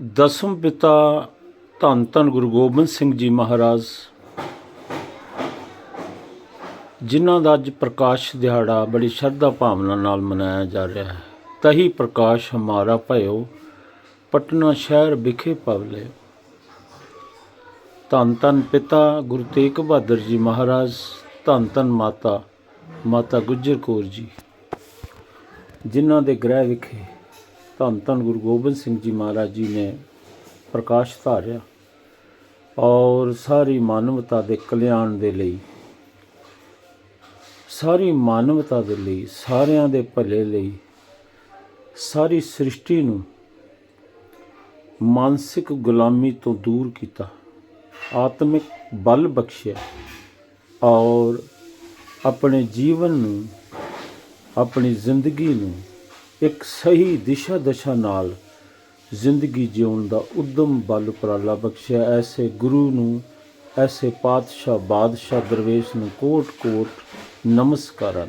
ਦਸਮ ਪਿਤਾ ਧੰਨ ਧੰਨ ਗੁਰੂ ਗੋਬਿੰਦ ਸਿੰਘ ਜੀ ਮਹਾਰਾਜ, ਜਿਨ੍ਹਾਂ ਦਾ ਅੱਜ ਪ੍ਰਕਾਸ਼ ਦਿਹਾੜਾ ਬੜੀ ਸ਼ਰਧਾ ਭਾਵਨਾ ਨਾਲ ਮਨਾਇਆ ਜਾ ਰਿਹਾ ਹੈ। ਤਹੀ ਪ੍ਰਕਾਸ਼ ਹਮਾਰਾ ਭਇਓ, ਪਟਨਾ ਸ਼ਹਿਰ ਵਿਖੇ ਪਵਲੇ। ਧੰਨ ਧੰਨ ਪਿਤਾ ਗੁਰੂ ਤੇਗ ਬਹਾਦਰ ਜੀ ਮਹਾਰਾਜ, ਧੰਨ ਧੰਨ ਮਾਤਾ ਮਾਤਾ ਗੁਜਰ ਕੌਰ ਜੀ, ਜਿਨ੍ਹਾਂ ਦੇ ਗ੍ਰਹਿ ਵਿਖੇ ਧੰਨ ਧੰਨ ਗੁਰੂ ਗੋਬਿੰਦ ਸਿੰਘ ਜੀ ਮਹਾਰਾਜ ਜੀ ਨੇ ਪ੍ਰਕਾਸ਼ ਧਾਰਿਆ ਔਰ ਸਾਰੀ ਮਾਨਵਤਾ ਦੇ ਕਲਿਆਣ ਦੇ ਲਈ, ਸਾਰੀ ਮਾਨਵਤਾ ਦੇ ਲਈ, ਸਾਰਿਆਂ ਦੇ ਭਲੇ ਲਈ, ਸਾਰੀ ਸ੍ਰਿਸ਼ਟੀ ਨੂੰ ਮਾਨਸਿਕ ਗੁਲਾਮੀ ਤੋਂ ਦੂਰ ਕੀਤਾ, ਆਤਮਿਕ ਬਲ ਬਖਸ਼ਿਆ ਔਰ ਆਪਣੇ ਜੀਵਨ ਨੂੰ, ਆਪਣੀ ਜ਼ਿੰਦਗੀ ਨੂੰ ਇੱਕ ਸਹੀ ਦਿਸ਼ਾ ਦਸ਼ਾ ਨਾਲ ਜ਼ਿੰਦਗੀ ਜਿਉਣ ਦਾ ਉਦਮ ਬਲ ਉਪਰਾਲਾ ਬਖਸ਼ਿਆ। ਐਸੇ ਗੁਰੂ ਨੂੰ, ਐਸੇ ਪਾਤਸ਼ਾਹ, ਬਾਦਸ਼ਾਹ, ਦਰਵੇਸ਼ ਨੂੰ ਕੋਟ ਕੋਟ ਨਮਸਕਾਰਾਂ।